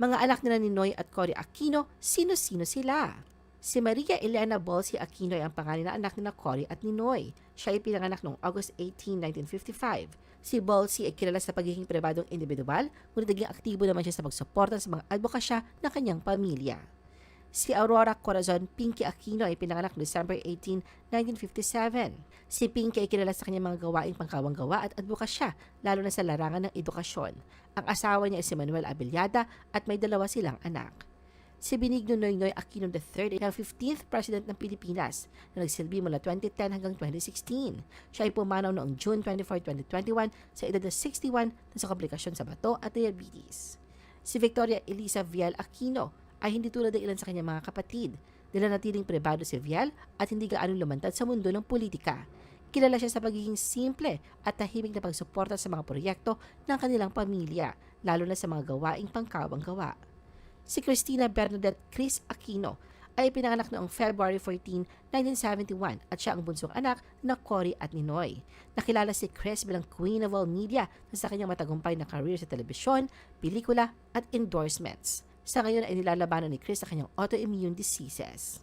Mga anak nila ni Noy at Cory Aquino, sino-sino sila? Si Maria Elena Bolsi Aquino ay ang pangalan na anak ni Cory at ni Noy. Siya ay pinanganak noong August 18, 1955. Si Bolsi ay kilala sa pagiging pribadong individual, ngunit naging aktibo naman siya sa pagsuporta sa mga advokasya ng kanyang pamilya. Si Aurora Corazon Pinky Aquino ay pinanganak December 18, 1957. Si Pinky ay kilala sa kanyang mga gawaing pangkawang-gawa at advokasya, lalo na sa larangan ng edukasyon. Ang asawa niya ay si Manuel Abellada at may dalawa silang anak. Si Benigno Noynoy Aquino III ay ang 15th President ng Pilipinas na nagsilbi mula 2010 hanggang 2016. Siya ay pumanaw noong June 24, 2021 sa edad na 61 na sa komplikasyon sa bato at diabetes. Si Victoria Elisa Vial Aquino ay hindi tulad ng ilan sa kanyang mga kapatid. Nila natiling pribado si Vial at hindi gaanong lumantad sa mundo ng politika. Kilala siya sa pagiging simple at tahimik na pagsuporta sa mga proyekto ng kanilang pamilya, lalo na sa mga gawaing pangkawang-gawa. Si Christina Bernadette Chris Aquino ay pinanganak noong February 14, 1971 at siya ang bunsong anak na Cory at Ninoy. Nakilala si Chris bilang Queen of All Media sa kanyang matagumpay na career sa telebisyon, pelikula at endorsements. Sa ngayon ay nilalabanan ni Chris sa kanyang autoimmune diseases.